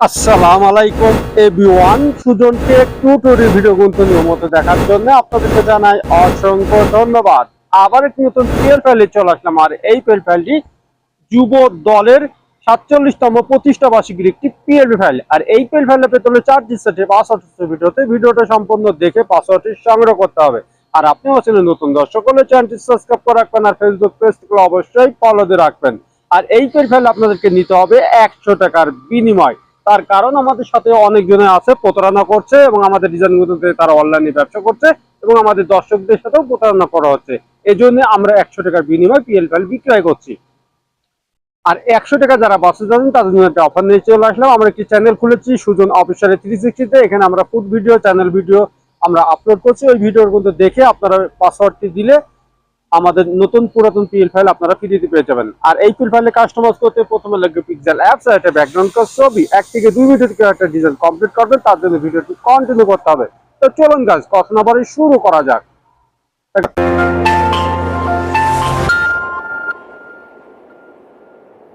আসসালাম আলাইকুম everyone Sujan tech tutorial video কিন্তু নিয়মিত দেখার জন্য আপনাদেরকে জানাই অসংখ্য ধন্যবাদ। আবার একটি নতুন পিএল ফাইলে চলে আসলাম, আর এই পিএল ফাইলটি যুব দলের সাতচল্লিশতম প্রতিষ্ঠা বার্ষিকীর একটি পিএল ফাইল। আর এই পিএল ফাইলে পেতে হলে চার ডিসেটে পাসওয়ার্ড ভিডিওতে। ভিডিওটা সম্পূর্ণ দেখে পাসওয়ার্ডটি সংগ্রহ করতে হবে। আর আপনি হচ্ছেন নতুন দর্শক হলে চ্যানেলটি সাবস্ক্রাইব করে রাখবেন, আর ফেসবুক পেজগুলো অবশ্যই ফলো দিয়ে রাখবেন। আর এই পেল ফাইল আপনাদেরকে নিতে হবে একশো টাকার বিনিময়। তার কারণ আমাদের সাথে অনেকজনে আছে, প্রতারণা করছে এবং আমাদের ডিজাইনগুলোতে তারা অনলাইনে ব্যবসা করছে এবং আমাদের দর্শকদের সাথেও প্রতারণা করা হচ্ছে। এই জন্য আমরা একশো টাকার বিনিময় পিএল ফাইল বিক্রয় করছি। আর একশো টাকা যারা বাসে যাবেন, তাদের জন্য একটা অফার নিয়ে চলে আসলাম। আমরা একটি চ্যানেল খুলেছি, সুজন অফিসারের থ্রি সিক্সটিতে এখানে আমরা ফুড ভিডিও চ্যানেল ভিডিও আমরা আপলোড করছি। ওই ভিডিওর কিন্তু দেখে আপনারা পাসওয়ার্ডটি দিলে আমাদের নতুন পুরাতন পিএল ফাইল আপনারা ফ্রিতে পেয়ে যাবেন। আর এই পিএল ফাইলে কাস্টমাইজ করতে প্রথমে লাগবে পিক্সেল অ্যাপস আর একটা ব্যাকগ্রাউন্ড কাজ ছবি। এক থেকে দুই মিনিট থেকে একটা ডিজাইন কমপ্লিট করবেন, তার জন্য ভিডিওটি কন্টিনিউ করতে হবে। তো চলুন গাছ কথা না শুরু করা যাক।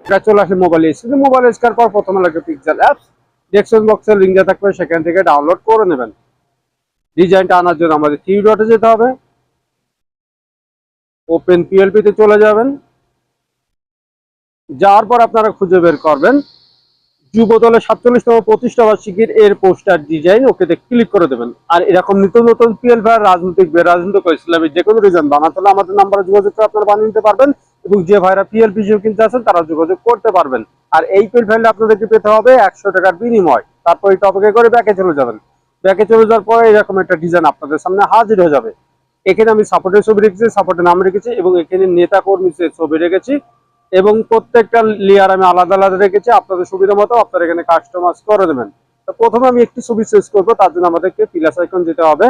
এটা চলে আসে মোবাইল স্ক্রিনে মোবাইল স্কার পর প্রথমে লাগবে পিক্সেল অ্যাপস ডেস্কটপ বক্সের লিঙ্ক থাকবে, সেখান থেকে ডাউনলোড করে নেবেন। ডিজাইনটা আনার জন্য আমাদের থ্রি ডটে যেতে হবে। ওপেন পিএলপি তে চলে যাবেন। যাওয়ার পর আপনারা খুঁজে বের করবেন। যুব দলের সাতচল্লিশতম প্রতিষ্ঠা বার্ষিকীর এর পোস্টার ডিজাইন ওকেতে ক্লিক করে দেবেন। আর এরকম নিত্য নতুন পিএল ভাই রাজনৈতিক বেরাজনৈতিক ও ইসলামী যে কোনো ডিজাইন বানাতে আমাদের নাম্বারে যোগাযোগ করে আপনারা বানিয়ে নিতে পারবেন এবং যে ভাইরা পিএল পিজিও কিনতে আছেন তারা যোগাযোগ করতে পারবেন। আর এই পিএল ফাইলটা আপনাদেরকে পেতে হবে একশো টাকার বিনিময়। তারপর এই টপিকে করে ব্যাকে চলে যাবেন। ব্যাকে চলে যাওয়ার পরে এরকম একটা ডিজাইন আপনাদের সামনে হাজির হয়ে যাবে। এখানে আমি সাপোর্টের ছবি রেখেছি সাপোর্টের নাম রেখেছি এবং এখানে নেতা কর্মী ছবি রেখেছি এবং প্রত্যেকটা লেয়ার আমি আলাদা আলাদা রেখেছি। আপনাদের সুবিধা মতো আপনারা এখানে কাস্টমাইজ করে দেবেন। তো প্রথমে আমি একটি ছবি চেঞ্জ করব, তার জন্য আমাদেরকে প্লাস আইকন যেতে হবে।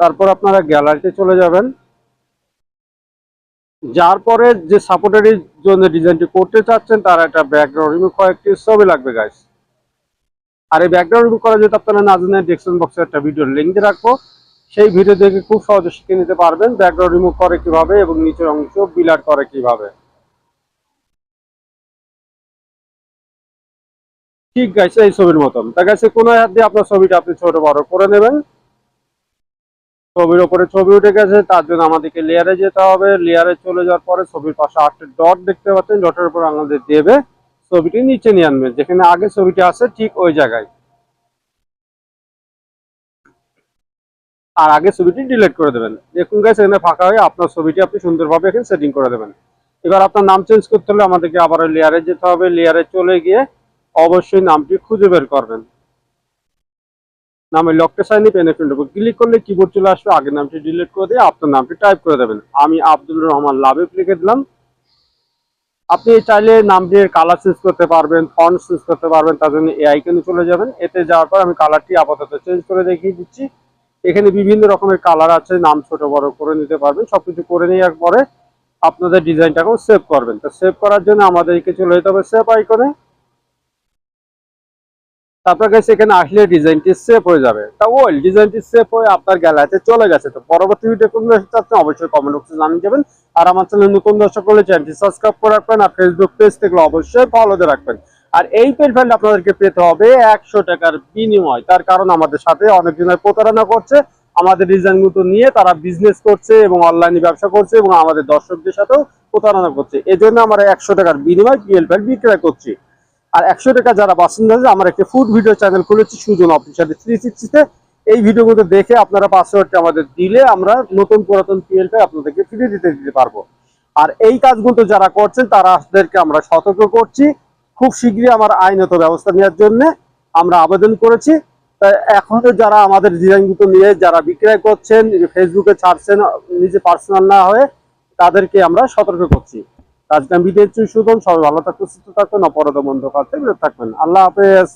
তারপর আপনারা গ্যালারিতে চলে যাবেন। যার পরে যে সাপোর্টের জন্য ডিজাইনটি করতে চাচ্ছেন, তার একটা ব্যাকগ্রাউন্ড রিমুভ কয়েকটি ছবি লাগবে গাইস আর এই ব্যাকগ্রাউন্ড রিমুভ করা যদি আপনারা না জানেন ডিসক্রিপশন বক্সে একটা ভিডিওর লিঙ্ক দিয়ে রাখব। সেই ভিডিও দেখে খুব সহজে শিখে নিতে পারবেন। ব্যাকগ্রাউন্ড রিমুভ করে কীভাবে এবং নিচের অংশ বিলার করে কীভাবে। ঠিক গাইছে এই ছবির মতন। তা গাইছে কোনো হাত দিয়ে আপনার ছবিটা আপনি ছোট বড় করে নেবেন। ছবির ওপরে ছবি উঠে গেছে, তার জন্য আমাদেরকে লেয়ারে যেতে হবে। লেয়ারে চলে যাওয়ার পরে ছবির পাশে আটটা ডট দেখতে পাচ্ছেন। ডটের উপর আমাদের দেবে। ছবিটি নিচে নিয়ে আনবেন। যেখানে আগে ছবিটি আছে, ঠিক ওই জায়গায়। আর আগে ছবিটি ডিলিট করে দেবেন। দেখুন গাইস এখানে ফাঁকা হয়ে আপনার ছবিটি আপনি সুন্দরভাবে এখানে সেটিং করে দেবেন। এবার আপনার নাম চেঞ্জ করতে হলে আমাদেরকে আবার লেয়ারে যেতে হবে। লেয়ারে চলে গিয়ে অবশ্যই নামটি খুঁজে বের করবেন। নামে লকটা সাইনি পেনে উপর ক্লিক করলে কিবোর্ড চলে আসবে? আগের নামটি ডিলিট করে দিয়ে আপনার নামটি টাইপ করে দেবেন। আমি আব্দুল রহমান লাভিব লিখে দিলাম। আপনি চাইলে নামটির কালার চেঞ্জ করতে পারবেন ফন্ট চেঞ্জ করতে পারবেন, তার জন্য এই আইকনে চলে যাবেন। এতে যাওয়ার পর আমি কালারটি আপাতত চেঞ্জ করে দেখিয়ে দিচ্ছি। এখানে বিভিন্ন রকমের কালার আছে, নাম ছোট বড় করে নিতে পারবেন, সবকিছু করে নেওয়ার পরে আপনাদের ডিজাইনটাকেও সেভ করবেন। তো সেভ করার জন্য আমাদেরকে চলে যেতে হবে সেভ আইকনে তারপর কাছে এখানে আসলে ডিজাইনটি সেভ হয়ে যাবে। তা ওয়েল ডিজাইনটি সেভ হয়ে আপনার গ্যালারিতে চলে গেছে। তো পরবর্তী ভিডিও কোন চাচ্ছেন অবশ্যই কমেন্ট বক্সে জানিয়ে যাবেন আর আমার চ্যানেল নতুন দর্শক হলে চ্যানেলটি সাবস্ক্রাইব করে রাখবেন, আর ফেসবুক পেজ থেকে অবশ্যই ফলো দিয়ে রাখবেন। আর এই পেন ফাইল আপনাদেরকে পেতে হবে একশো টাকার বিনিময়। তার কারণ আমাদের সাথে অনেকজনের প্রতারণা করছে, আমাদের ডিজাইনগুলো নিয়ে তারা বিজনেস করছে এবং অনলাইনে ব্যবসা করছে এবং আমাদের দর্শকদের সাথেও প্রতারণা করছে। এই জন্য আমরা একশো টাকার বিনিময় পিএল ফাইল বিক্রয় করছি। আর একশো টাকা যারা বাসিন্দা আছে আমার একটা ফুড ভিডিও চ্যানেল খুলেছি, সুজন অফিসিয়াল থ্রি সিক্সটিতে এই ভিডিওগুলো দেখে আপনারা পাসওয়ার্ডটা আমাদের দিলে আমরা নতুন পুরাতন পিএল ফাইল আপনাদেরকে ফ্রি দিতে দিতে পারব। আর এই কাজগুলো যারা করছেন তারাদেরকে আমরা সতর্ক করছি। খুব শীঘ্রই আমার আইনত ব্যবস্থা নেওয়ার জন্য আমরা আবেদন করেছি। তাই এখনও যারা আমাদের ডিজাইনগুলো নিয়ে যারা বিক্রয় করছেন ফেসবুকে ছাড়ছেন, নিজে পার্সোনাল না হয়ে তাদেরকে আমরা সতর্ক করছি। আমি বিদেশ সুদন সবাই ভালো থাকতো সুস্থ থাকবেন, অপরাধ বন্ধ করতে বিরত থাকবেন। আল্লাহ হাফেজ।